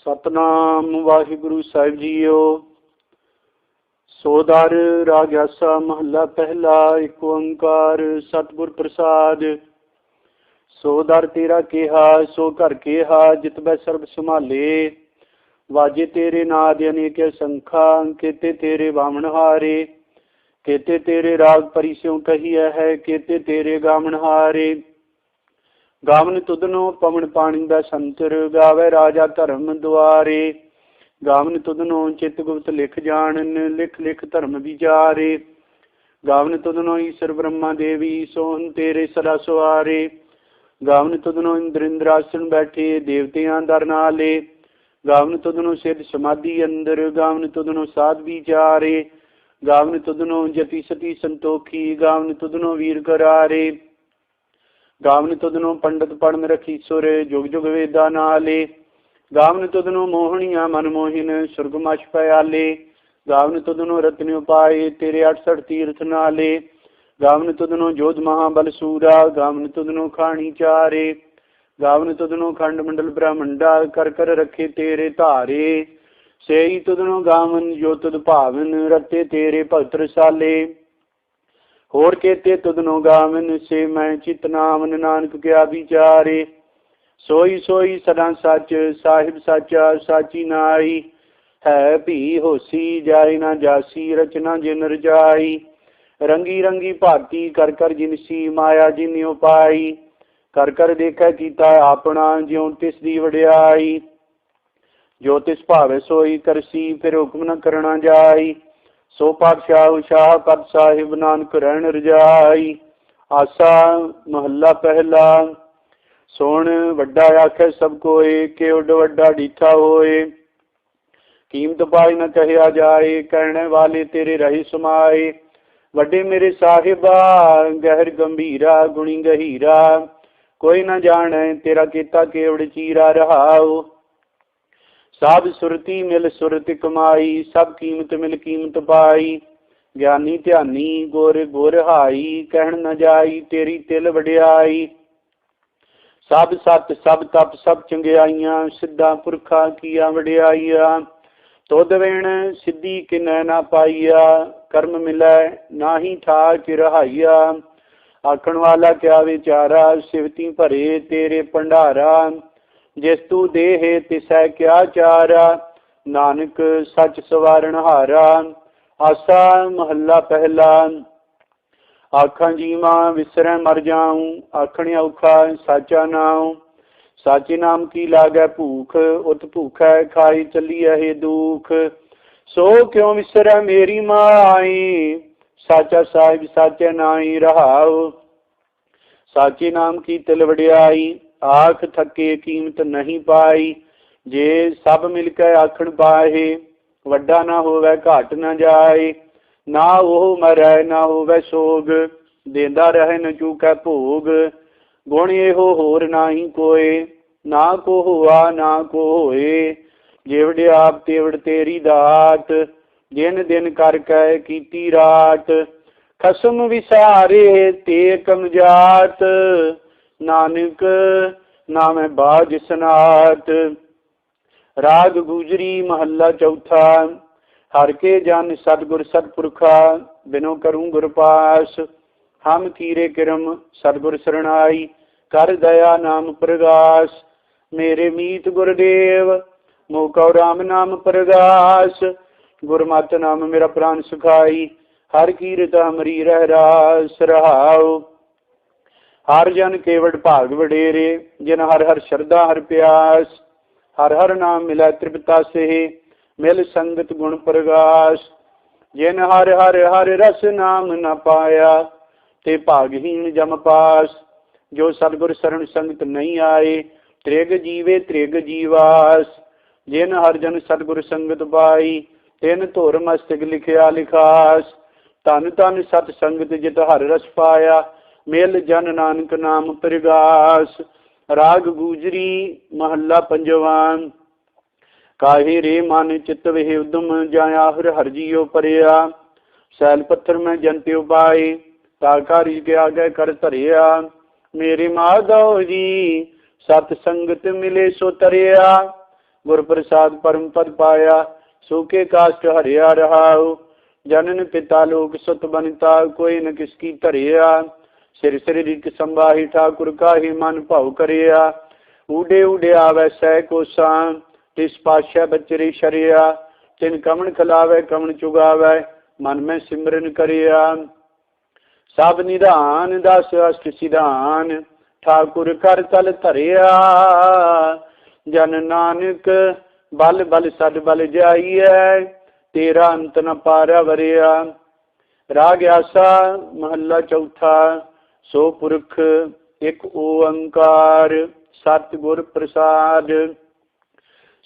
ਸਤਨਾਮ ਵਾਹਿਗੁਰੂ ਸਾਹਿਬ ਜੀਓ। ਸੋਦਰ ਰਾਗਿਆਸਾ ਮਹੱਲਾ ਪਹਿਲਾ ਏਕ ਓੰਕਾਰ ਸਤਿਗੁਰ ਪ੍ਰਸਾਦ। ਸੋਦਰ ਤੇਰਾ ਕਿਹਾ, ਸੋ ਘਰ ਕਿਹਾ, ਜਿਤ ਬੈ ਸਰਬ ਸੰਭਾਲੇ। ਵਾਜੇ ਤੇਰੇ ਨਾਦ ਅਨੇਕ ਸੰਖਾ, ਕੀਤੇ ਤੇਰੇ ਬਾਵਣ ਹਾਰੇ। ਕੀਤੇ ਤੇਰੇ ਰਾਗ ਪਰਿਸਿਉ ਕਹੀਐ ਹੈ, ਕੀਤੇ ਤੇਰੇ ਗਾਵਣ ਹਾਰੇ। ਗਾਵਨ ਤੁਧਨੋ ਪਵਨ ਪਾਣੀ ਦਾ ਸੰਤਰ ਗਾਵੇ ਰਾਜਾ ਧਰਮ ਦੁਆਰੇ। ਗਾਵਨ ਤੁਧਨੋ ਚਿਤ ਗੁਪਤ ਲਿਖ ਜਾਣਨ, ਲਿਖ ਲਿਖ ਧਰਮ ਵਿਚਾਰੇ। ਗਾਵਨ ਤੁਧਨੋ ਈਸ਼ਰ ਬ੍ਰਹਮਾ ਦੇਵੀ ਸੋਹਨ ਤੇਰੇ ਸਦਾ ਸਵਾਰੇ ਗਾਵਨ ਤੁਧਨੋ ਇੰਦਰਿੰਦਰਾਸਣ ਬੈਠੇ, ਦੇਵਤਿਆਂ ਦਰ ਨਾਲੇ। ਗਾਵਨ ਤੁਧਨੋ ਸਿੱਧ ਸਮਾਧੀ ਅੰਦਰ, ਗਾਵਨ ਤੁਧਨੋ ਸਾਧ ਵਿਚਾਰੇ। ਗਾਵਨ ਤੁਧਨੋ ਜਤੀ ਸਤੀ ਸੰਤੋਖੀ, ਗਾਵਨ ਤੁਧਨੋ ਵੀਰ ਕਰਾਰੇ ਗਾਵਨ ਤੁਧਨੋ ਪੰਡਤ ਪੜਨ ਰਖੀ ਸੁਰ, ਜੁਗ ਜੁਗ ਵੇਦਾ ਨਾਲੇ। ਗਾਵਨ ਤੁਧਨੋ ਮੋਹਣੀਆਂ ਮਨ ਮੋਹਿਨ ਸੁਰਗਮਸ਼ ਪਿਆਲੇ ਗਾਵਨ ਤੁਧਨੋ ਰਤਨ ਉਪਾਏ, ਤੇਰੇ 68 ਤੀਰਥ ਨਾਲੇ। ਗਾਵਨ ਤੁਧਨੋ ਜੋਧ ਮਹਾਬਲ ਸੂਰਾ, ਗਾਵਨ ਤੁਧਨੋ ਖਾਣੀ ਚਾਰੇ। ਗਾਵਨ ਤੁਧਨੋ ਖੰਡ ਮੰਡਲ ਬ੍ਰਹਮੰਡਾ, ਕਰ ਕਰ ਰੱਖੇ ਤੇਰੇ ਧਾਰੇ। ਸੇਈ ਤੁਧਨੋ ਗਾਵਨ, ਜੋ ਤੁਧ ਭਾਵਨ, ਰਤੇ ਤੇਰੇ ਭਗਤ ਰਸਾਲੇ। ਹੋਰ ਕੇਤੇ ਤੁਧਨੋ ਗਾਵਨ ਸੇ ਮੈਂ ਚਿਤ ਨਾਮਨ ਨਾਨਕ ਕਿਆ ਵਿਚਾਰੇ। ਸੋਈ ਸੋਈ ਸਦਾ ਸੱਚ, ਸਾਹਿਬ ਸਾਚਾ, ਸਾਚੀ ਨਾਈ ਹੈ ਭੀ ਹੋਸੀ ਜਾਇ ਨਾ ਜਾਸੀ, ਰਚਨਾ ਜਿਨ ਰਜਾਈ। ਰੰਗੀ ਰੰਗੀ ਭਾਤੀ ਕਰ ਕਰ ਜਿਨਸੀ ਮਾਇਆ ਜਿਨਿਉ ਪਾਈ। ਕਰ ਕਰ ਦੇਖੈ ਕੀਤਾ ਆਪਣਾ ਜਿਉ ਤਿਸ ਦੀ ਵਡਿਆਈ। ਜੋ ਤਿਸ ਭਾਵੇ ਸੋਈ ਕਰਸੀ, ਫਿਰ ਹੁਕਮ ਨ ਕਰਣਾ ਜਾਈ। ਸੋ ਪਾਤਸ਼ਾਹ ਸ਼ਾਹ ਪਦ ਸਾਹਿਬ ਨਾਨਕ ਰਹਿਣ ਰਜਾਈ। ਆਸਾ ਮਹੱਲਾ ਪਹਿਲਾ। ਸੋਣ ਵੱਡਾ ਆਖੇ ਸਭ ਕੋਏ ਕਿ ਉੱਡ ਵੱਡਾ ਡੀਠਾ ਹੋਏ। ਕੀਮਤ ਪਾਈ ਨਾ ਕਹਿਆ ਜਾਏ, ਕਹਿਣੇ ਵਾਲੇ ਤੇਰੇ ਰਹੀ ਸਮਾਏ। ਵੱਡੇ ਮੇਰੇ ਸਾਹਿਬਾ, ਗਹਿਰ ਗੰਭੀਰਾ, ਗੁਣੀ ਗਹੀਰਾ। ਕੋਈ ਨਾ ਜਾਣੈ ਤੇਰਾ ਕੀਤਾ ਕੇਵੜ ਚੀਰਾ ਰਹਾਉ। ਸਭ ਸੁਰਤੀ ਮਿਲ ਸੁਰਤ ਕਮਾਈ, ਸਭ ਕੀਮਤ ਮਿਲ ਕੀਮਤ ਪਾਈ। ਗਿਆਨੀ ਧਿਆਨੀ ਗੁਰ ਗੁਰ ਹਾਈ, ਕਹਿਣ ਨਾ ਜਾਈ ਤੇਰੀ ਤਿਲ ਵਡਿਆਈ। ਸਭ ਸਤ, ਸਭ ਤਪ, ਸਭ ਚੰਗਿਆਈਆਂ, ਸਿੱਧਾ ਪੁਰਖਾ ਕੀਆ ਵਡਿਆਈਆਂ। ਤੁਧ ਵੇਣ ਸਿੱਧੀ ਕਿਨੈ ਨਾ ਪਾਈਆ, ਕਰਮ ਮਿਲੈ ਨਾਹੀ ਠਾਕ ਰਹਾਈਆ। ਆਖਣ ਵਾਲਾ ਕਿਆ ਵਿਚਾਰਾ, ਸਿਵਤੀ ਭਰੇ ਤੇਰੇ ਭੰਡਾਰਾ। ਜਿਸ ਤੂੰ ਦੇਹ ਤਿਸੈ ਕਿਆ ਚਾਰਾ, ਨਾਨਕ ਸੱਚ ਸਵਾਰਨ ਹਾਰਾ। ਆਸਾ ਮਹੱਲਾ ਪਹਿਲਾ, ਆਖਾਂ ਜੀਵਾਂ ਵਿਸਰੈ ਮਰ ਜਾਉ, ਆਖਣ ਔਖਾ ਸਾਚਾ ਨਾਉ। ਸਾਚੇ ਨਾਮ ਕੀ ਲਾਗੈ ਭੂਖ, ਉਤ ਭੂਖੈ ਖਾਈ ਚੱਲੀ ਇਹ ਦੁਖ। ਸੋ ਕਿਉ ਵਿਸਰੈ ਮੇਰੀ ਮਾਈ, ਸਾਚਾ ਸਾਹਿਬ ਸਾਚੇ ਨਾਈ ਰਹਾਉ। ਸਾਚੇ ਨਾਮ ਕੀ ਤਿਲ ਵਡਿਆਈ ਆਖ ਥੱਕੇ ਕੀਮਤ ਨਹੀਂ ਪਾਈ, ਜੇ ਸਭ ਮਿਲ ਕੇ ਆਖਣ ਪਾਏ ਵੱਡਾ ਨਾ ਹੋਵੇ ਘਾਟ ਨਾ ਜਾਏ, ਨਾ ਉਹ ਮਰੈ, ਨਾ ਹੋਵੇ ਸੋਗ, ਦੇਂਦਾ ਰਹੇ ਨ ਚੂਕੈ ਭੋਗ, ਗੁਣ ਇਹੋ ਹੋਰ ਨਾਹੀ ਕੋਏ, ਨਾ ਕੋ ਹੋਆ, ਨਾ ਕੋ ਹੋਏ, ਜਿਵੜ ਆਪ ਤੇਵੜ ਤੇਰੀ ਦਾਤ, ਦਿਨ ਦਿਨ ਕਰ ਕੈ ਕੀਤੀ ਰਾਤ, ਖਸਮ ਵਿਸਾਰੇ ਤੇ ਕਮਜਾਤ ਨਾਨਕ ਨਾਮੈ ਬਾਜ ਸਨਾਤ। ਰਾਗ ਗੁਜਰੀ ਮਹੱਲਾ ਚੌਥਾ। ਹਰ ਕੇ ਜਨ ਸਤਗੁਰ ਸਤਪੁਰਖਾ, ਬਿਨੋ ਕਰੂੰ ਗੁਰ ਪਾਸ। ਹਮ ਕੀਰੇ ਕਿਰਮ ਸਤਗੁਰ ਸਰਣਾਈ, ਕਰ ਦਇਆ ਨਾਮ ਪ੍ਰਗਾਸ। ਮੇਰੇ ਮੀਤ ਗੁਰਦੇਵ ਮੋਕਉ ਰਾਮ ਨਾਮ ਪ੍ਰਗਾਸ। ਗੁਰਮਤਿ ਨਾਮ ਮੇਰਾ ਪ੍ਰਾਨ ਸੁਖਾਈ, ਹਰ ਕੀਰਤ ਹਮਰੀ ਰਹਿ ਰਾਸ ਰਹਾਉ। ਹਰ ਜਨ ਕੇਵੜ ਭਾਗ ਵਡੇਰੇ, ਜਿਨ ਹਰ ਹਰ ਸ਼ਰਧਾ, ਹਰ ਪਿਆਸ, ਹਰ ਹਰ ਨਾਮ ਮਿਲੈ ਤ੍ਰਿਪਤਾ ਸੇ ਮਿਲ ਸੰਗਤ ਗੁਣ ਪ੍ਰਗਾਸ। ਜਿਨ ਹਰ ਹਰ ਹਰ ਰਸ ਨਾਮ ਨ ਪਾਇਆ, ਤੇ ਭਾਗਹੀਣ ਜਮ ਪਾਸ। ਜੋ ਸਤਗੁਰ ਸਰਣ ਸੰਗਤ ਨਹੀਂ ਆਏ, ਤ੍ਰਿਗ ਜੀਵੇ ਤ੍ਰਿਗ ਜੀਵਾਸ। ਜਿਨ ਹਰ ਜਨ ਸਤਗੁਰ ਸੰਗਤ ਪਾਈ, ਤਿਨ ਧੁਰ ਮਸਤਕ ਲਿਖਿਆ ਲਿਖਾਸ। ਤਨ ਤਨ ਸਤ ਸੰਗਤ ਜਿਤ ਹਰ ਰਸ ਪਾਇਆ ਮਿਲ ਜਨ ਨਾਨਕ ਨਾਮ ਪ੍ਰਗਾਸ। ਰਾਗ ਗੂਜਰੀ ਮਹੱਲਾ ਪੰਜਵਾਂ। ਕਾਹੇ ਰੇ ਮਨ ਚਿਤ ਵਿਹ ਉਦਮ ਜਾਇਆ, ਹਰ ਹਰ ਜੀਉ ਪਰਿਆ। ਸੈਲ ਪੱਥਰ ਮੈਂ ਜੰਤੇ ਉਪਾਏ ਤਾਕਾਰੀ ਕੇ ਆਗੇ ਕਰ ਧਰਿਆ। ਮੇਰੇ ਮਾਧਵ ਜੀ, ਸਤ ਸੰਗਤ ਮਿਲੇ ਸੋ ਤਰਿਆ। ਗੁਰ ਪ੍ਰਸਾਦ ਪਰਮ ਪਦ ਪਾਇਆ ਸੂਕੇ ਕਾਸ਼ਟ ਹਰਿਆ ਰਹਾਉ। ਜਨਨ ਪਿਤਾ ਲੋਕ ਸੁਤ ਬਨਤਾ, ਕੋਈ ਨ ਕਿਸ ਕੀ ਧਰਿਆ। ਸਿਰ ਸਿਰ ਸਰੀਰਿਕ ਸੰਭਾਹੀ ਠਾਕੁਰ ਕਾਹੀ ਮਨ ਭਾਉ ਕਰਿਆ। ਊਡੇ ਊਡੇ ਆਵੈ ਸਹਿ ਕੋਸਾਂ, ਤਿਸ ਪਾਸ਼ਾ ਬਚਰੀ ਸ਼ਰਿਆ। ਤਿਨ ਕਮਣ ਖਲਾਵੇ, ਕਮਣ ਚੁਗਾਵੇ, ਮਨ ਮੈਂ ਸਿਮਰਨ ਕਰਿਆ। ਸਭ ਨਿਧਾਨ, ਦਸ ਅਸ਼ਟ ਸਿਧਾਨ, ਠਾਕੁਰ ਕਰ ਤਲ ਧਰਿਆ। ਜਨ ਨਾਨਕ ਬਲ ਬਲ ਸਦ ਬਲ ਜਾਈਐ, ਤੇਰਾ ਅੰਤ ਨ ਪਾਰਾ ਵਰਿਆ। ਰਾਗ ਆਸਾ, ਮਹੱਲਾ ਚੌਥਾ। ਸੋ ਪੁਰਖ ਇੱਕ ਓੰਕਾਰ ਸਤ ਗੁਰ ਪ੍ਰਸਾਦ।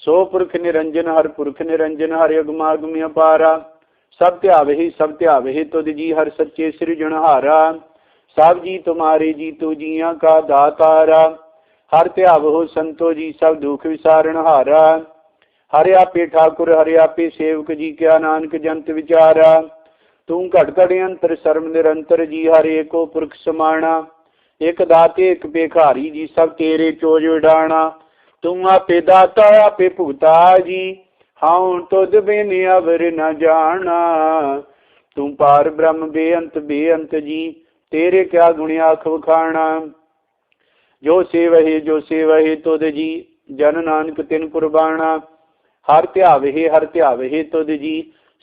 ਸੋ ਪੁਰਖ ਨਿਰੰਜਨ ਹਰ ਪੁਰਖ ਨਿਰੰਜਨ, ਹਰਿ ਅਗਮਾਗਮਿ ਅਪਾਰਾ। ਸਭ ਧਿਆਵਹਿ ਸਭ ਧਿਆਵਹਿ ਤੁਧ ਜੀ ਹਰ ਸੱਚੇ ਸਿਰਜਣਹਾਰਾ। ਸਭ ਜੀ ਤੁਮਾਰੇ ਜੀ ਤੂ ਜੀਆਂ ਕਾ ਦਾਤਾਰਾ। ਹਰ ਧਿਆਵਹੁ ਸੰਤੋ ਜੀ ਸਭ ਦੁਖ ਵਿਸਾਰਨ ਹਾਰਾ ਹਰਿ ਆਪੇ ਠਾਕੁਰ, ਹਰਿ ਆਪੇ ਸੇਵਕ ਜੀ ਕਿਆ ਨਾਨਕ ਜੰਤ ਵਿਚਾਰਾ। ਤੂੰ ਘਟ ਘਟ ਅੰਤਰ ਸਰਮ ਨਿਰੰਤਰ ਜੀ, ਹਰਿ ਏਕੋ ਪੁਰਖ ਸਮਾਣਾ। ਇਕ ਦਾਤੇ, ਇਕ ਭੇਖਾਰੀ ਜੀ, ਸਭ ਤੇਰੇ ਚੋਜ ਉਡਾਣਾ ਤੂੰ ਆਪੇ ਦਾਤਾ, ਆਪੇ ਭੁਗਤਾ ਜੀ ਹਉ ਤੁਧ ਬਿਨ ਅਵਰ ਨ ਜਾਣਾ। ਤੂੰ ਪਾਰ ਬ੍ਰਹਮ ਬੇਅੰਤ ਬੇਅੰਤ ਜੀ, ਤੇਰੇ ਕਿਆ ਗੁਣ ਆਖ ਵਖਾਣਾ। ਜੋ ਸੇਵਹਿ ਜੋ ਸੇਵਹਿ ਤੁਧ ਜੀ, ਜਨ ਨਾਨਕ ਤਿਨ ਕੁਰਬਾਨਾ ਹਰ ਧਿਆਵਹਿ ਹਰ ਧਿਆਵਹਿ ਤੁਧ ਜੀ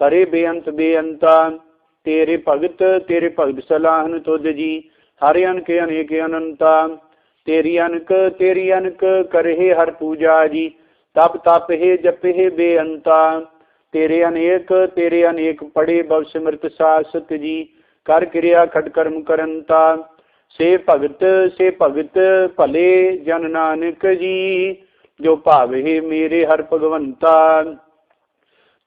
ਕਰੇ ਬੇਅੰਤ ਬੇਅੰਤਾ ਤੇਰੇ ਭਗਤ ਤੇਰੇ ਭਗਤ ਸਲਾਹਨ ਤੁਧ ਜੀ, ਹਰਿ ਅਨਕ ਅਨੇਕ ਅਨੰਤਾ ਤੇਰੀ ਅਨਕ ਤੇਰੀ ਅਨਕ ਕਰਹਿ ਹਰ ਪੂਜਾ ਜੀ, ਤਪ ਤਪ ਹੈ ਜਪਹਿ ਬੇਅੰਤਾ ਤੇਰੇ ਅਨੇਕ ਤੇਰੇ ਅਨੇਕ ਪੜੇ ਬਵ ਸਿਮਰਤ ਸਾਸਤ ਜੀ, ਕਰ ਕਿਰਿਆ ਖਟ ਕਰਮ ਕਰੰਤਾ ਸੇ ਭਗਤ ਸੇ ਭਗਤ ਭਲੇ ਜਨ ਨਾਨਕ ਜੀ, ਜੋ ਭਾਵੇ ਮੇਰੇ ਹਰ ਭਗਵੰਤਾ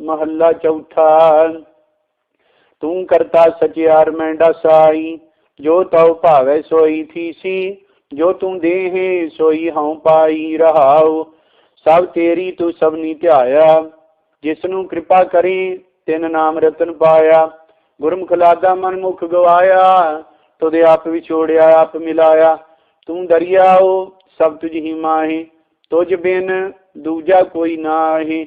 ਮਹੱਲਾ ਚੌਥਾ। ਤੂੰ ਕਰਤਾ ਸਚਿਆਰ ਮੈਂਡਾ ਸਾਈ, ਜੋ ਤਉ ਭਾਵੇ ਸੋਈ ਥੀਸੀ, ਜੋ ਤੂੰ ਦੇਹੇ ਸੋਈ ਹਉ ਪਾਈ ਰਹਾਉ। ਸਭ ਤੇਰੀ ਤੂੰ ਸਭਨੀ ਧਿਆਇਆ ਜਿਸ ਨੂੰ ਕਿਰਪਾ ਕਰੀ ਤਿਨ ਨਾਮ ਰਤਨ ਪਾਇਆ। ਗੁਰਮੁਖ ਲਾਦਾ ਮਨ ਮੁਖ ਗਵਾਇਆ ਤੁਦੇ ਆਪ ਵਿਛੋੜਿਆ, ਆਪ ਮਿਲਾਇਆ। ਤੂੰ ਦਰਿਆਓ ਸਭ ਤੁਝ ਹੀ ਮਾਹੀ, ਤੁਝ ਬਿਨ ਦੂਜਾ ਕੋਈ ਨਾਹੀ।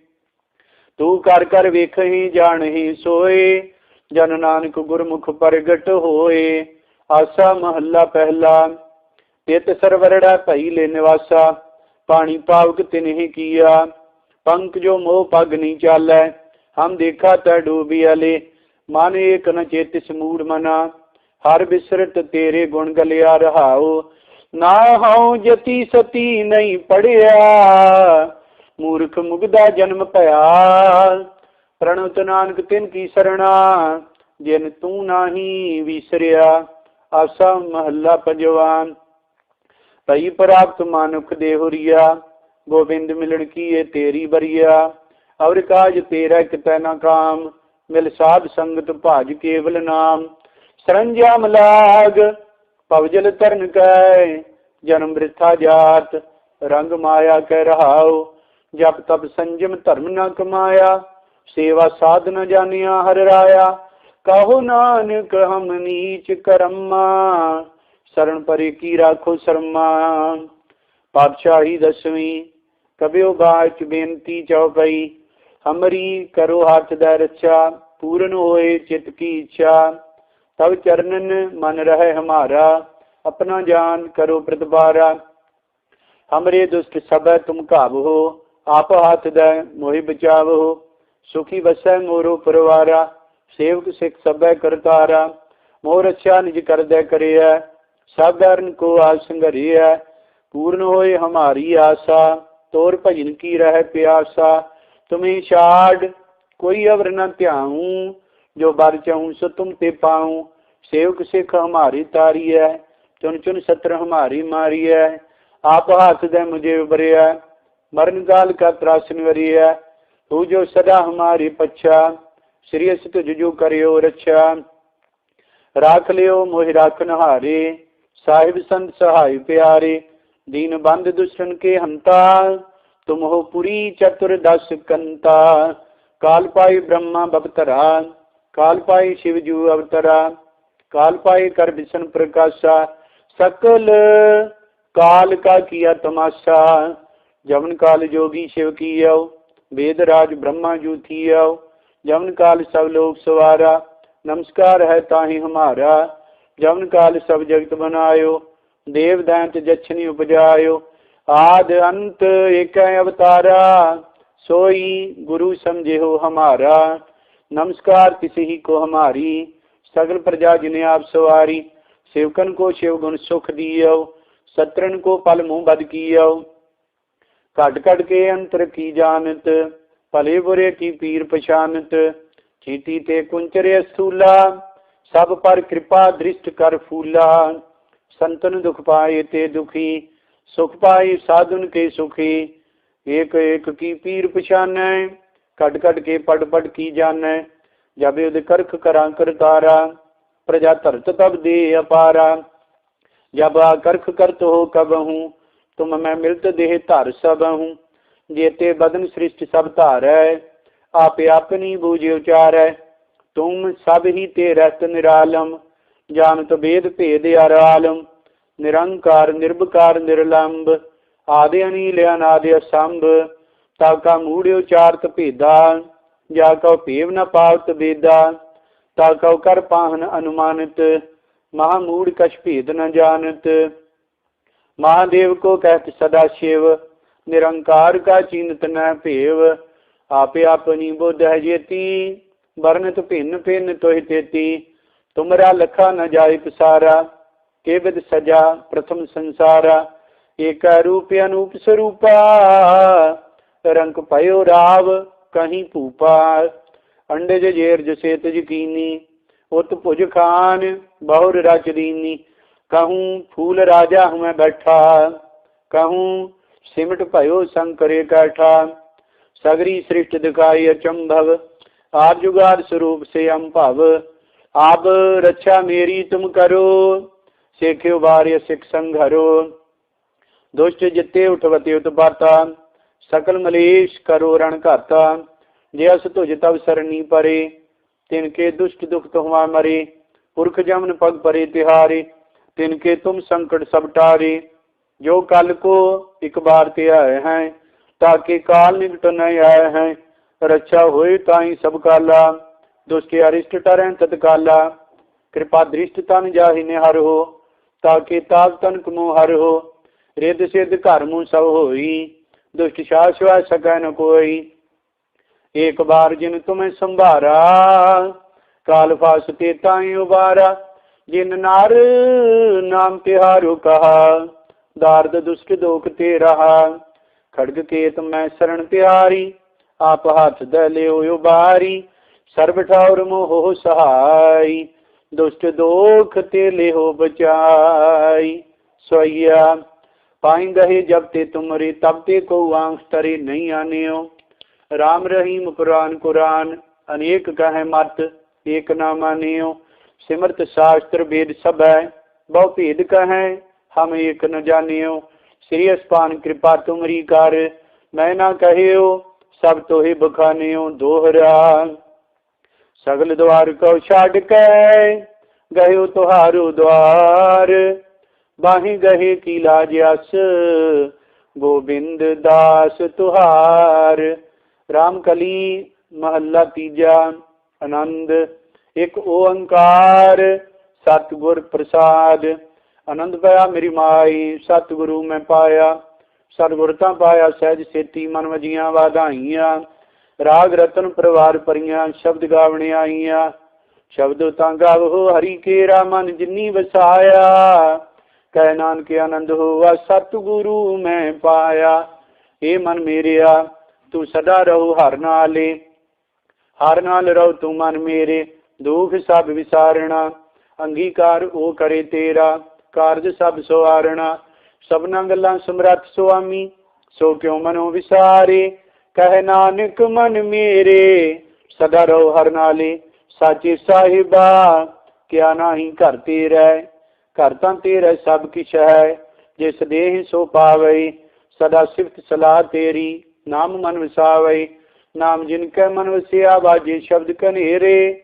ਤੂੰ ਕਰ ਕਰ ਵੇਖਹੀਂ ਜਾਣਹੀਂ ਸੋਏ। ਜਨ ਨਾਨਕ ਗੁਰਮੁਖ ਪ੍ਰਗਟ ਹੋਏ। ਆਸਾ ਮਹੱਲਾ ਪਹਿਲਾ। ਤਿਤ ਸਰਵਰੜਾ ਭਈ ਲੈ ਨਿਵਾਸਾ। ਪਾਣੀ ਪਾਵਕ ਤਿਨਹਿ ਕੀਆ। ਪੰਕ ਜੋ ਮੋਹ ਪਗ ਨਹੀਂ ਚਾਲੈ। ਹਮ ਦੇਖਾ ਤਾ ਡੂਬੀ ਅਲੇ। ਮਨ ਏਕ ਨ ਚੇਤਿਸ ਮੂੜ ਮਨਾ। ਹਰ ਬਿਸਰਤ ਤੇਰੇ ਗੁਣ ਗਲਿਆ ਰਹਾਉ। ਨਾ ਹਉ ਜਤੀ ਸਤੀ ਨਹੀਂ ਪੜਿਆ। ਮੂਰਖ ਮੁਗਦਾ ਜਨਮ ਭਇਆ। ਪ੍ਰਣਵਤ ਨਾਨਕ ਤਿਨ ਕੀ ਸਰਣਾ, ਜਿਨ ਤੂੰ ਨਾਹੀ ਵਿਸਰਿਆ, ਆਸਾ ਮਹੱਲਾ ਪੰਜਵਾਨ ਭਈ ਪ੍ਰਾਪਤ ਮਾਨੁਖ ਦੇਹੁਰੀਆ ਗੋਬਿੰਦ ਮਿਲਣ ਕੀਏ ਤੇਰੀ ਬਰੀਆ। ਔਰ ਕਾਜ ਤੇਰਾ ਇਕ ਤੈਨਾ ਕਾਮ, ਮਿਲ ਸਾਧ ਸੰਗਤ ਭਾਜ ਕੇਵਲ ਨਾਮ। ਸਰੰਜਾਮ ਲਾਗ ਪਵਜਲ ਤਰਨ ਕੈ, ਜਨਮ ਬ੍ਰਿਥਾ ਜਾਤ, ਰੰਗ ਮਾਇਆ ਕਹਿ ਰਹਾਉ। ਜਪ ਤਪ ਸੰਜਮ ਧਰਮ ਨਾ ਕਮਾਇਆ, ਸੇਵਾ ਸਾਧ ਨਾ ਜਾਣਿਆ ਹਰ ਰਾਇਆ। ਕਹੋ ਨਾਨਕ ਹਮ ਨੀਚ ਕਰਮਾ ਸਰਣ ਪਰੇ ਕੀ ਰਾਖੋ ਸ਼ਰਮਾ। ਪਾਤਸ਼ਾਹੀ ਦਸਵੀਂ, ਕਬਿਓ ਬਾਚ ਬੇਨਤੀ ਚਉਪਈ ਹਮਰੀ ਕਰੋ ਹੱਥ ਦਾ ਰਚਾ ਪੂਰਨ ਹੋਏ ਚਿਤ ਕੀ ਇੱਛਾ। ਤਬ ਚਰਨਨ ਮਨ ਰਹੇ ਹਮਾਰਾ, ਆਪਣਾ ਜਾਨ ਕਰੋ ਪ੍ਰਤਪਾਰਾ ਹਮਰੇ ਦੁਸ਼ਟ ਸਭੈ ਤੁਮ ਹੋ ਆਪ ਹੱਥ ਦਾ ਮੋਹਿ ਬਚਾਵੋ, ਸੁਖੀ ਵਸੈ ਮੋਰੋ ਪਰਵਾਰਾ, ਸੇਵਕ ਸਿੱਖ ਸਭੈ ਕਰਤਾਰਾ ਮੋਰ ਅੱਛਾ ਨਿਜ ਕਰਦੈ ਕਰਿਆ ਸਭ ਦਰਨ ਕੋ ਆਸ ਸੰਗਰਿਆ ਪੂਰਨ ਹੋਏ ਹਮਾਰੀ ਆਸਾ, ਤੋਰ ਭਜਨ ਕੀ ਰਹਿ ਪਿਆਸਾ, ਤੁਮੇ ਛਾੜ, ਕੋਈ ਅਵਰ ਨ ਧਿਆਉ, ਜੋ ਬਰ ਚਾਹੂੰ ਸੋ ਤੁਮ ਤੇ ਪਾਉ, ਸੇਵਕ ਸਿੱਖ ਹਮਾਰੀ ਤਾਰੀ ਹੈ ਚੁਨ ਚੁਨ ਸਤਰ ਹਮਾਰੀ ਮਾਰੀ ਹੈ ਆਪ ਹੱਥ ਦੇ ਮੁਝੇ ਉਬਰਿਆ ਮਰਨ ਕਾਲ ਕਾ ਤਰਾਸਨ ਵਰਿਆ ਤੂੰ ਜੋ ਸਦਾ ਹਮਾਰੀ ਪੱਛਾ ਸ੍ਰੀ ਅਸ ਤੁਝ ਜੋ ਕਰਿਓ ਰੱਛਾ ਰਾਖ ਲਿਓ ਮੋਹਿ ਰਾਖਨ ਹਾਰੇ ਸਾਹਿਬ ਸੰਤ ਸਹਾਈ ਪਿਆਰੇ ਦੀਨ ਬੰਦ ਦੁਸ਼ਮਨ ਕੇ ਹੰਤਾ ਤੁਮ ਹੋ ਪੁਰੀ ਚਤੁਰ ਦਸ ਕੰਤਾ ਕਾਲ ਪਾਈ ਬ੍ਰਹਮਾ ਬਵਤਰਾ ਕਾਲ ਪਾਈ शिव जू अवतरा काल पाए कर विष्णु प्रकाशा सकल काल का किया तमाशा ਜਵਨ ਕਾਲ ਜੋਗੀ ਸ਼ਿਵ ਕੀ ਆਉ ਵੇਦ ਰਾਜ ਬ੍ਰਹਮਾ ਜੂ ਥੀ ਆਓ? ਜਮਨ ਕਾਲ ਸਭ ਲੋਕ ਸਵਾਰਾ, ਨਮਸਕਾਰ ਹੈ ਤਾਹੀ ਹਮਾਰਾ। ਜਵਨ ਕਾਲ ਸਭ ਜਗਤ ਬਨਾਇਓ, ਦੇਵ ਦੈਂਤ ਜਛਨੀ ਉਪਜਾਇਓ। ਆਦ ਅੰਤ ਏਕੈ ਅਵਤਾਰਾ, ਸੋਈ ਗੁਰੂ ਸਮਝਿਓ ਹਮਾਰਾ। ਨਮਸਕਾਰ ਤਿਸਹੀ ਕੋ ਹਮਾਰੀ, ਸਗਲ ਪ੍ਰਜਾ ਜਿਨੇ ਆਪ ਸਵਾਰੀ। ਸੇਵਕਨ ਕੋ ਸ਼ਿਵ ਗੁਣ ਸੁਖ ਦੀਓ ਸਤਰਨ ਕੋ ਪਲ ਮੂੰਹ ਬਦ ਕੀਓ ਘਟ ਘਟ ਕੇ ਅੰਤਰ ਕੀ ਜਾਣਤ, ਭਲੇ ਬੁਰੇ ਕੀ ਪੀਰ ਪਛਾਨਤ, ਚੀਤੀ ਤੇ ਕੁੰਚਰੇ ਸੂਲਾ, ਸਭ ਪਰ ਕਿਰਪਾ ਦ੍ਰਿਸ਼ਟ ਕਰ ਫੂਲਾ। ਸੰਤਨ ਦੁਖ ਪਾਏ ਤੇ ਦੁਖੀ, ਸੁਖ ਪਾਏ ਸਾਧਨ ਕੇ ਸੁਖੀ। ਏਕ ਏਕ ਕੀ ਪੀਰ ਪਛਾਨੈ ਕੱਢ ਕੱਢ ਕੇ ਪੜ ਪੜ ਕੀ ਜਾਣੈ, ਜਬੇ ਉਹਦੇ ਕਰਖ ਕਰਾਂ ਕਰਤਾਰਾ ਪ੍ਰਜਾ ਧਰਤ ਤਬ ਦੇ ਅਪਾਰਾ। ਜਬ ਆ ਕਰਖ ਕਰਤ ਹੋ ਕਬਹੂ तुम मैं मिलत देह धर सब हूँ जेते बदन सृष्टि सब धार है आप अपनी बूझ उचार है तुम सब ही ते रहत निरालम जानत वेद भेद अरालम निरंकार निर्भकार निर्लंब आदि अनिल अनादि असंभ ਤਾਕਾ ਮੂੜ ਉਚਾਰਤ ਭੇਦਾ ਜਾ ਕਉ ਭੇਵ ਨ ਪਾਵਤ ਵੇਦਾ ਤਾ ਕਉ ਕਰ ਪਾਹਨ ਅਨੁਮਾਨਿਤ ਮਹਾ ਮੂੜ ਕਛ ਭੇਦ ਨ ਜਾਣਤ ਮਹਾਦੇਵ ਕੋ ਕਹਿਤ ਸਦਾ ਸ਼ਿਵ, ਨਿਰੰਕਾਰ ਕਾ ਚਿੰਤ ਨ ਭੇਵ, ਆਪੇ ਆਪਣੀ ਬੁੱਧ ਹੈ ਜੇਤੀ, ਵਰਨਤ ਭਿੰਨ ਭਿੰਨ ਤੋਹਿ ਤੇਤੀ, ਤੁਮਰਾ ਲਖਾ ਨ ਜਾਇ ਪਸਾਰਾ, ਕੇ ਵਿਦ ਸਜਾ ਪ੍ਰਥਮ ਸੰਸਾਰਾ, ਏਕ ਰੂਪ ਅਨੂਪ ਸਰੂਪਾ ਰੰਗ ਭਇਓ ਰਾਵ ਕਹੀਂ ਭੂਪਾ ਅੰਡੇ ਜੇ ਜੇਰ ਜਸੇ ਤਜ ਕੀਨੀ, ਉਤ ਭੁਜ ਖਾਨ ਬਹੁਰ ਰਚ ਦੀਨੀ ਕਹੂੰ ਫੂਲ ਰਾਜਾ ਹੂੰ ਮੈਂ ਬੈਠਾ ਕਹੂੰ ਸਿਮਟ ਭਇਓ ਸੰਕਰੇ ਕਾਠਾ ਸਗਰੀ ਸ੍ਰਿਸ਼ਟ ਦਿਖਾਈ ਅਚੰਭਵ ਆਪ ਜੁਗਾਦ ਸਰੂਪ ਸੇ ਅੰਭਵ ਆਪ ਰੱਛਾ ਮੇਰੀ ਤੁਮ ਕਰੋ ਸੇਖਿਓ ਵਾਰਿය ਦੁਸ਼ਟ ਜਿੱਤੇ ਉਠਵਤੇ ਉਤਪਾਤਾ ਸਕਲ ਮਲੇਸ਼ ਕਰੋ ਰਣ ਘਾਤਾ ਜੇ ਅਸ ਤੁਜ ਤਵ ਸਰਣੀ ਪਰੇ ਤਿਨ ਕੇ ਦੁਸ਼ਟ ਦੁਖ ਤੁਮਾ ਮਰੇ ਪੁਰਖ ਜਮਨ ਪਗ ਪਰੇ ਤਿਹਾਰੇ ਤਿਨ ਕੇ ਤੁਮ ਸੰਕਟ ਸਭ ਟਾਰੇ, ਜੋ ਕਲ ਕੋ ਇੱਕ ਬਾਰ ਤੇ ਆਏ ਹੈ ਤਾਕੇ ਕਾਲ ਨਿਕਟ ਨ ਆਏ ਹੈ, ਰੱਛਾ ਹੋਏ ਤਾਈ ਸਭ ਕਾਲਾ ਦੁਸ਼ਟ ਅਰਿਸ਼ਟ ਟਰੈ ਤਤਕਾਲਾ। ਕਿਰਪਾ ਦ੍ਰਿਸ਼ਟ ਤਨ ਜਾਹੀ ਨੇ ਹਰ ਹੋ ਤਾਕੇ ਤਾਪ ਤਨ ਕਮੋ ਹਰ ਹੋ, ਰਿੱਧ ਸਿੱਧ ਘਰ ਮੂ ਸਭ ਹੋਈ, ਦੁਸ਼ਟ ਸ਼ਾਸਵਾ ਸਕੈ ਨ ਕੋਈ। ਇੱਕ ਬਾਰ ਜਿਨ ਤੁਮੇ ਸੰਭਾਰਾ, ਕਾਲ ਫਾਸ ਤੇ ਤਾਈ ਜਿਨ ਨਰ ਨਾਮ ਤਿਹਾਰੋ ਕਹਾ, ਦਾਰਦ ਦੁਸ਼ਟ ਦੋਖ ਤੇ ਰਹਾ। ਖੜਗ ਕੇਤ ਮੈਂ ਸਰਣ ਪਿਆਰੀ ਆਪ ਹੱਥ ਦੇ ਲਿਓ ਉਬਾਰੀ ਸਰਬ ਠਾਉਰ ਮੋਹ ਸਹਾਈ, ਦੁਸ਼ਟ ਦੋਖ ਤੇ ਲਿਓ ਬਚਾਈ। ਸੋਇਆ ਪਾਈਂ ਗਹੇ ਜਬ ਤੇ ਤੁਮਰੇ, ਤਬ ਤੇ ਕੋ ਆਂਖ ਤਰੇ ਨਹੀਂ ਆਨਿਓ। ਰਾਮ ਰਹੀਮ ਕੁਰਾਨ ਕੁਰਾਨ, ਅਨੇਕ ਕਹੇ ਮਤ ਏਕ ਨਾ ਮਾਨਿਓ। ਸਿਮਰਤ ਸ਼ਾਸਤਰ ਵੇਦ ਸਭ ਹੈ ਬਹੁ ਭੇਦ ਕਾ ਹੈ ਹਮ ਏਕ ਨ ਜਾਣਿਓ। ਸ੍ਰੀ ਅਸਪਾਨ ਕਿਰਪਾ ਤੁਮਰੀ ਕਰ, ਮੈਂ ਨਾ ਕਹਿਓ, ਸਭ ਤੋਹੀ ਬਖਾਨਿਓ ਦੋਹਰਾ ਸਗਲ ਦਵਾਰ ਕੋ ਛੱਡ ਕੇ ਗਇਓ ਤੁਹਾਰੂ ਦਵਾਰ। ਬਾਹੀ ਗਹੇ ਕੀ ਲਾਜ ਅਸ, ਗੋਬਿੰਦ ਦਾਸ ਤੁਹਾਰ। RAM KALI ਮਹੱਲਾ ਤੀਜਾ, ਆਨੰਦ ਇੱਕ ਓੰਕਾਰ, ਸਤਿਗੁਰ ਪ੍ਰਸਾਦ। ਆਨੰਦ ਪਾਇਆ ਮੇਰੀ ਮਾਈ, ਸਤਿਗੁਰੂ ਮੈਂ ਪਾਇਆ। ਸਤਿਗੁਰ ਤਾਂ ਪਾਇਆ, ਸਹਿਜ ਸੇਤੀ ਮਨ ਵਜੀਆਂ ਵਾਧਾਈਆਂ। ਰਾਗ ਰਤਨ ਪਰਿਵਾਰ ਪਰੀਆਂ ਸ਼ਬਦ ਗਾਵਣੇ ਆਈਆਂ। ਸ਼ਬਦ ਤਾਂ ਗਾਵੋ, ਹਰੀ ਕੇਰਾ ਮਨ ਜਿਨੀ ਵਸਾਇਆ। ਕਹਿ ਨਾਨਕ ਆਨੰਦ ਹੋਆ, ਸਤਿਗੁਰੂ ਮੈਂ ਪਾਇਆ। ਏ ਮਨ ਮੇਰਿਆ, ਤੂੰ ਸਦਾ ਰਹੋ ਹਰ ਨਾਲੇ। ਹਰ ਨਾਲ ਰਹੋ ਤੂੰ ਮਨ ਮੇਰੇ। ਦੁਖ ਸਭ ਵਿਸਾਰਣਾ, ਅੰਗੀਕਾਰ ਉਹ ਕਰੇ ਤੇਰਾ, ਕਾਰਜ ਸਭ ਸਵਾਰਣਾ ਸਭਨਾ ਗੱਲਾਂ ਸਮਰੱਥ ਸੁਆਮੀ, ਸੋ ਕਿਉ ਮਨੋ ਵਿਸਾਰੇ? ਕਹਿ ਨਾਨਕ ਮਨ ਮੇਰੇ, ਸਦਾ ਰਹੋ ਹਰ ਨਾਲੇ। ਸਾਚੇ ਸਾਹਿਬਾ, ਕਿਆ ਨਾਹੀ ਘਰ ਤੇਰਾ। ਘਰ ਤਾਂ ਤੇਰਾ ਸਭ ਕਿਛ ਹੈ, ਜਿਸ ਦੇਹ ਸੋ ਪਾਵੇ। ਸਦਾ ਸਿਫਤ ਸਲਾਹ ਤੇਰੀ, ਨਾਮ ਮਨ ਵਸਾਵੇ। ਨਾਮ ਜਿਨ ਕੈ ਮਨ ਵਸਿਆ ਬਾਜੇ ਸ਼ਬਦ ਕਨੇਰੇ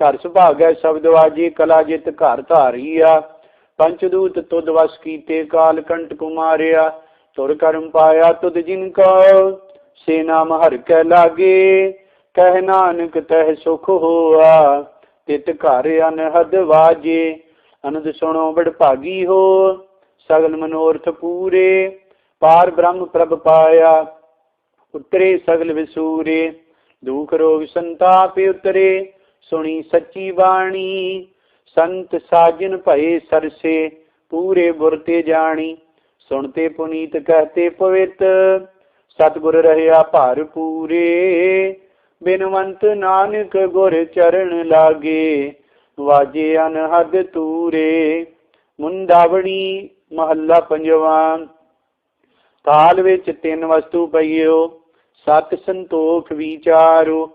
ਘਰ ਸੁਭਾਗੈ ਸ਼ਬਦ ਵਾਜੇ, ਕਲਾ ਜਿਤ ਘਰ ਧਾਰੀਆ। ਪੰਚ ਦੂਤ ਤੁਧ ਵਸ ਕੀਤੇ ਕਾਲ ਕੰਟ ਕੁਮਾਰਿਆ। ਤੁਰ ਕਰਮ ਪਾਇਆ ਤੁਧ ਜਿਨ ਕੋ ਸੇ ਨਾਮ ਹਰ ਕੈ ਲਾਗੇ। ਕਹਿ ਨਾਨਕ ਤਹਿ ਸੁਖ ਹੋਆ, ਤਿਤ ਘਰ ਅਨਹਦ ਵਾਜੇ। ਅਨੰਦ ਸੁਣੋ ਬੜ ਭਾਗੀ ਹੋ, ਸਗਲ ਮਨੋਰਥ ਪੂਰੇ। ਪਾਰ ਬ੍ਰਹਮ ਪ੍ਰਭ ਪਾਇਆ, ਉਤਰੇ ਸਗਲ ਵਿਸੂਰੇ। ਦੁਖ ਰੋਗ ਸੰਤਾਪ ਉਤਰੇ ਸੁਣੀ ਸੱਚੀ ਬਾਣੀ। ਸੰਤ ਸਾਜਨ ਭਏ ਸਰਸੇ, ਪੂਰੇ ਬੁਰ ਤੇ ਜਾਣੀ। ਸੁਣਤੇ ਪੁਨੀਤ ਕਹਤੇ ਪਵਿੱਤ, ਸਤਿਗੁਰ ਰਹਿਆ ਭਰ ਪੂਰੇ। ਬਿਨਵੰਤ ਨਾਨਕ ਗੁਰ ਚਰਨ ਲਾਗੇ, ਵਾਜੇ ਅਨਹਦ ਤੂਰੇ। ਮੁੰਦਾਵਣੀ ਮਹੱਲਾ ਪੰਜਵਾਂ ਤਾਲ ਵਿੱਚ ਤਿੰਨ ਵਸਤੂ ਪਈਓ, ਸਤ ਸੰਤੋਖ ਵਿਚਾਰੋ।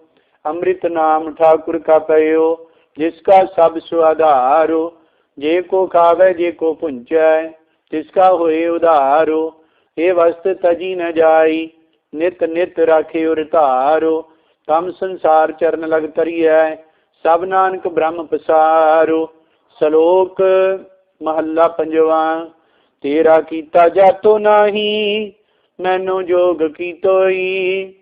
ਅੰਮ੍ਰਿਤ ਨਾਮ ਠਾਕੁਰ ਕਾ ਪਇਓ ਜਿਸ ਕਾ ਸਭ ਸੁਆਧਾਰੋ ਜੇ ਕੋ ਖਾਵੇ, ਜੇ ਕੋ ਪੁੰਚੈ, ਤਿਸ ਕਾ ਹੋਏ ਉਧਾਰੋ, ਇਹ ਵਸਤ ਤਜੀ ਨ ਜਾਈ, ਨਿਤ ਨਿਤ ਰਾਖੇ ਉਰ ਧਾਰੋ, ਤਮ ਸੰਸਾਰ ਚਰਨ ਲਗ ਤਰੀਐ ਸਭ ਨਾਨਕ ਬ੍ਰਹਮ ਪਸਾਰੋ, ਸ਼ਲੋਕ ਮਹੱਲਾ ਪੰਜਵਾਂ, ਤੇਰਾ ਕੀਤਾ ਜਾਤੋ ਨਾਹੀ, ਮੈਨੂੰ ਜੋਗ ਕੀਤੋਈ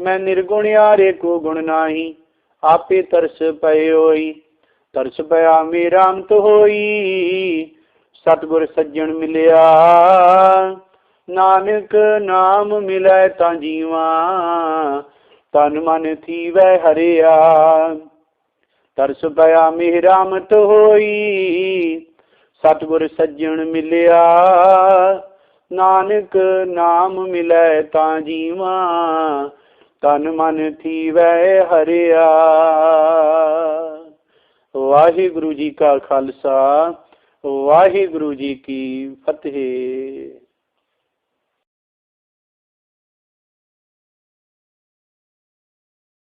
ਮੈਂ ਨਿਰਗੁਣ ਯਾਰੇ ਕੋ ਗੁਣ ਨਾਹੀ, ਆਪੇ ਤਰਸ ਪਏ ਹੋਈ, ਤਰਸ ਪਿਆ ਮੇਰਾ ਅੰਤ ਹੋਈ। ਸਤਗੁਰ ਸੱਜਣ ਮਿਲਿਆ, ਨਾਨਕ ਨਾਮ ਮਿਲੈ ਤਾਂ ਜੀਵਾ, ਤਨ ਮਨ ਥੀਵੈ ਹਰਿਆ। ਤਰਸ ਪਿਆ ਮੇਰਾ ਮਤ ਹੋਈ, ਸਤਗੁਰ ਸੱਜਣ ਮਿਲਿਆ, ਨਾਨਕ ਨਾਮ ਮਿਲੈ ਤਾਂ ਜੀਵਾ ਤਨ ਮਨ ਥੀਵੈ ਹਰਿਆ। ਵਾਹਿਗੁਰੂ ਜੀ ਕਾ ਖਾਲਸਾ ਵਾਹਿਗੁਰੂ ਜੀ ਕੀ ਫਤਿਹ।